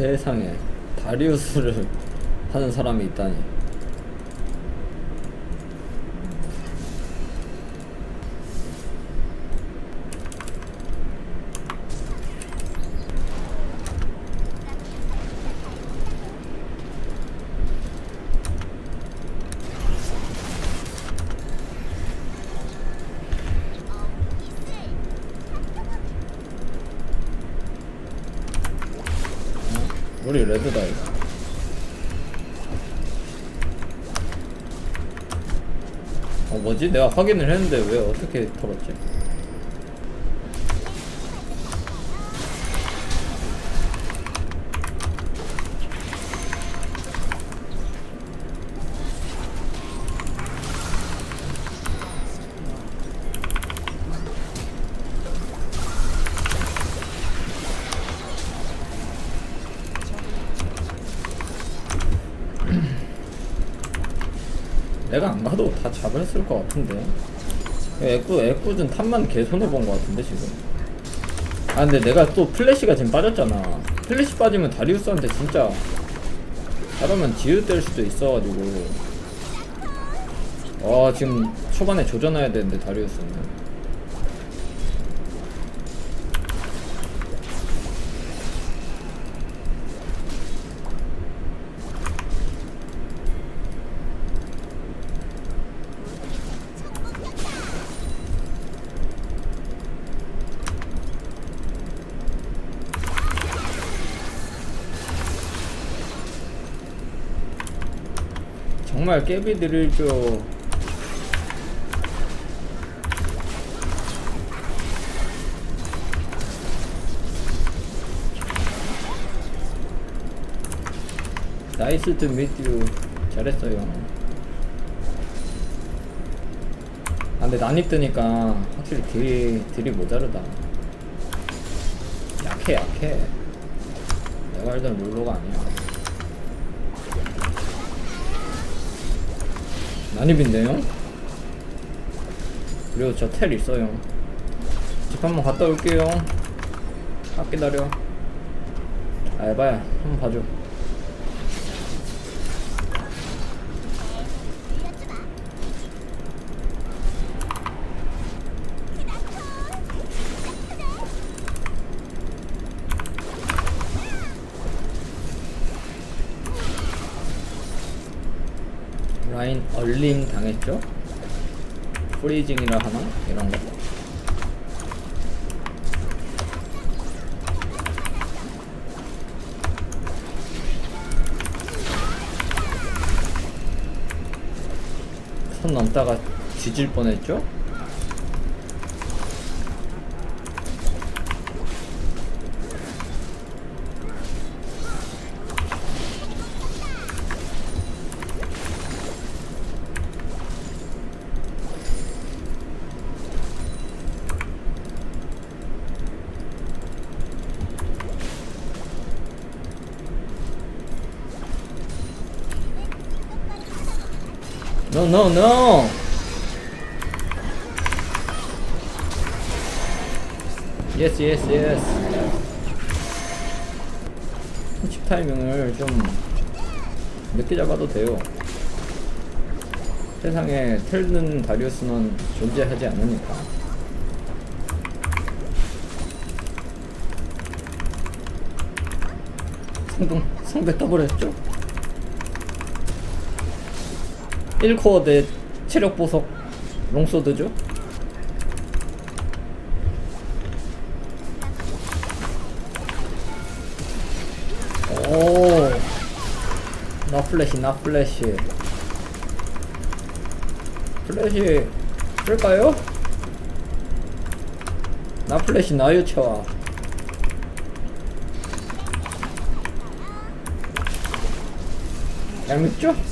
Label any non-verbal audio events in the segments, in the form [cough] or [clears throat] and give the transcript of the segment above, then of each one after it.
세상에 다리우스를 하는 사람이 있다니 우리 레드다 이거 어 뭐지? 내가 확인을 했는데 왜 어떻게 털었지? 내가 안 가도 다 잡았을 것 같은데. 애꾸 애꾸준 탑만 개 손해본 것 같은데 지금. 아 근데 내가 또 플래시가 지금 빠졌잖아. 플래시 빠지면 다리우스한테 진짜 잘하면 지읒 될 수도 있어가지고. 와 지금 초반에 조져놔야 되는데 다리우스는 정말 깨비들을 좀. 나이스 투 미트 잘했어요. 아 근데 난입 뜨니까 확실히 딜이, 딜이 모자르다. 약해 약해. 내가 알던 룰로가 아니야 난입인데요? 그리고 저 텔 있어요. 집 한번 갔다 올게요. 아 기다려. 아 에바야 한번 봐줘 라인 얼림 당했죠? 프리징이라 하나? 이런 거. 선 넘다가 뒤질 뻔했죠? No, no, no! Yes, yes, yes. 칩 타이밍을 좀 늦게 잡아도 돼요. 세상에 텔는 다리우스는 존재하지 않으니까. 성동, 성배 더블했죠? 1코어 대 체력 보석 롱소드죠? 오, 나 플래시, 나 플래시. 플래시 쓸까요? 나 플래시 나유쳐와. 얄밉죠?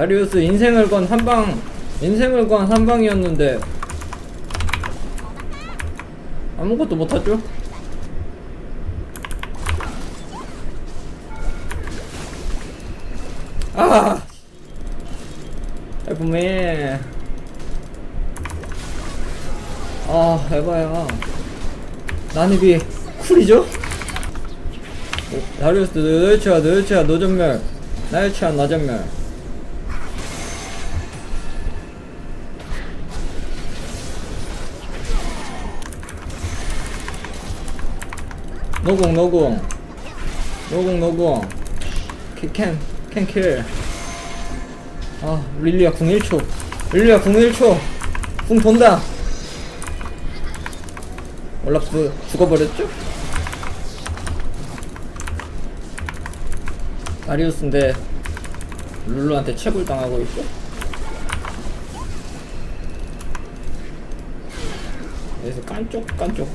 다리우스 인생을 건 한방 인생을 건 한방이었는데 아무것도 못하죠? 아! 해보매. 아 에바야. 난입이 쿨이죠? 오, 다리우스 너치야 너치야 노전멸. 나열치야 나전멸 노공 노공. 노공 노공. 캔, 캔킬. 아 릴리아 궁 1초. 릴리아 궁 1초. 궁 돈다. 올라프 죽어버렸죠? 다리우스인데 룰루한테 채굴 당하고 있고. 여기서 깐쪽 깐쪽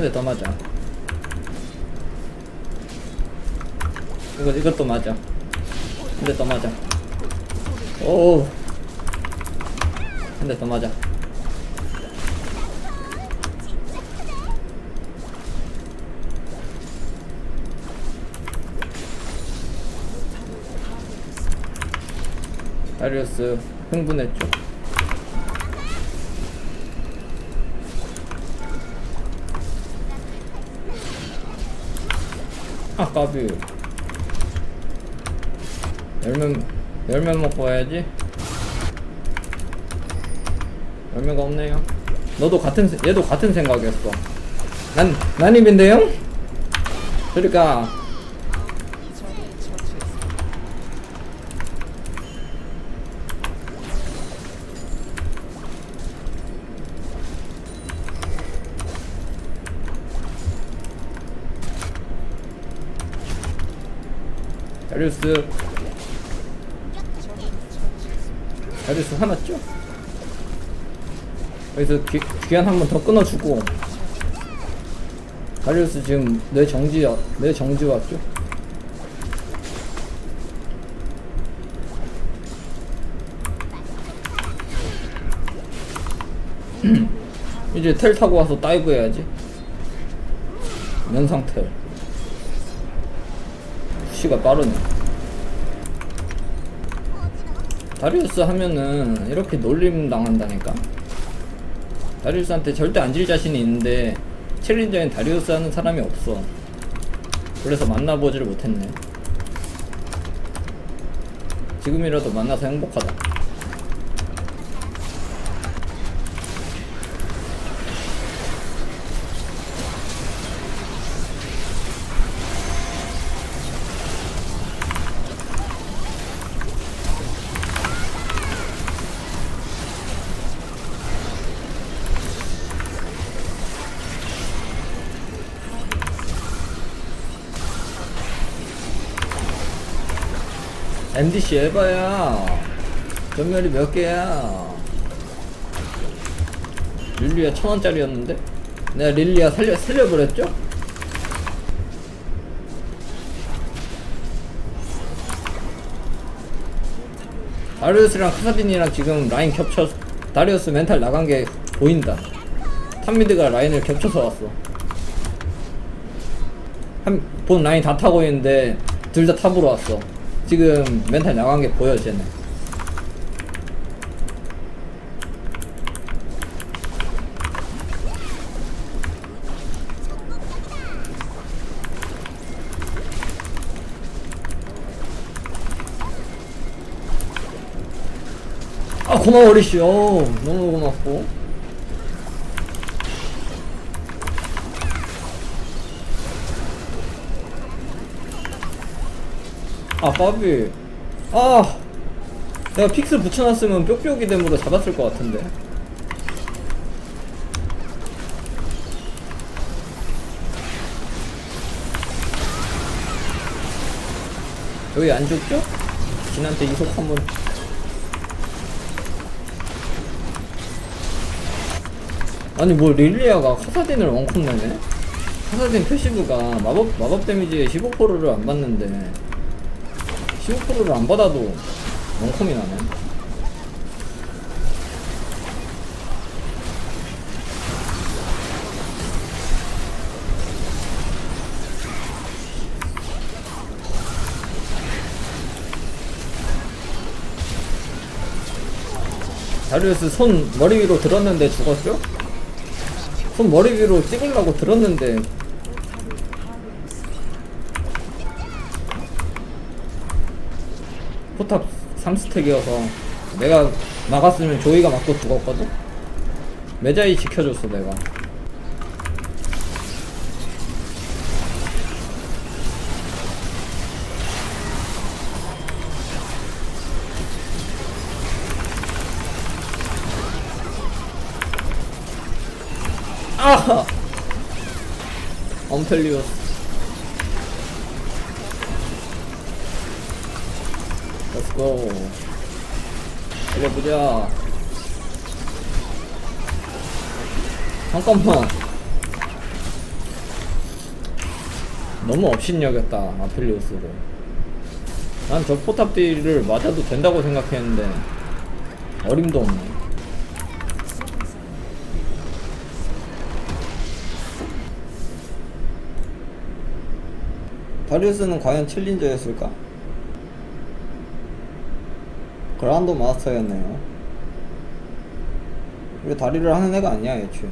한 대 더 맞아. 이거 이것도 맞아. 한 대 더 맞아. 오한 대 더 맞아. 다리우스 흥분했죠 까비 열면 열면 먹고 와야지. 열매가 없네요. 너도 같은 세- 얘도 같은 생각이었어. 난 난입인데요 그러니까 다리우스 다리우스 화났죠? 여기서 귀, 귀한 한 번 더 끊어주고 다리우스 지금 내 정지 내 정지 왔죠? [clears throat] 이제 텔 타고 와서 다이브 해야지 면상 텔 푸시가 빠르네. 다리우스 하면은 이렇게 놀림 당한다니까? 다리우스한테 절대 안 질 자신이 있는데 챌린저엔 다리우스 하는 사람이 없어. 그래서 만나보지를 못했네. 지금이라도 만나서 행복하다 MDC 에바야. 전멸이 몇 개야? 릴리아 천원짜리였는데? 내가 릴리아 살려, 살려버렸죠? 다리우스랑 카사딘이랑 지금 라인 겹쳐 다리우스 멘탈 나간 게 보인다. 탑미드가 라인을 겹쳐서 왔어. 한, 본 라인 다 타고 있는데 둘 다 탑으로 왔어 지금 멘탈 나간 게 보여 쟤네. 아 고마워 리씨. 어 너무 고맙고 아 까비 아 내가 픽스 붙여놨으면 뾱뾱이 댐으로 잡았을 것 같은데 여기 안 죽죠? 진한테 이속 한번 아니 뭐 릴리아가 카사딘을 원콤 내네? 카사딘 패시브가 마법 마법 데미지에 15%를 안 받는데 15%를 안 받아도 원콤이 나네. 다리우스 손 머리 위로 들었는데 죽었죠? 손 머리 위로 찍으려고 들었는데 포탑 3스택이어서 내가 막았으면 조이가 맞고 죽었거든? 매자이 지켜줬어 내가 아하! 엄펠리오스 렛츠고 달려보자. 잠깐만. 너무 업신여겼다 아펠리오스를. 난저 포탑 딜을 맞아도 된다고 생각했는데 어림도 없네. 다리우스는 과연 챌린저였을까? 그라운드 마스터였네요. 왜 다리를 하는 애가 아니야 애초에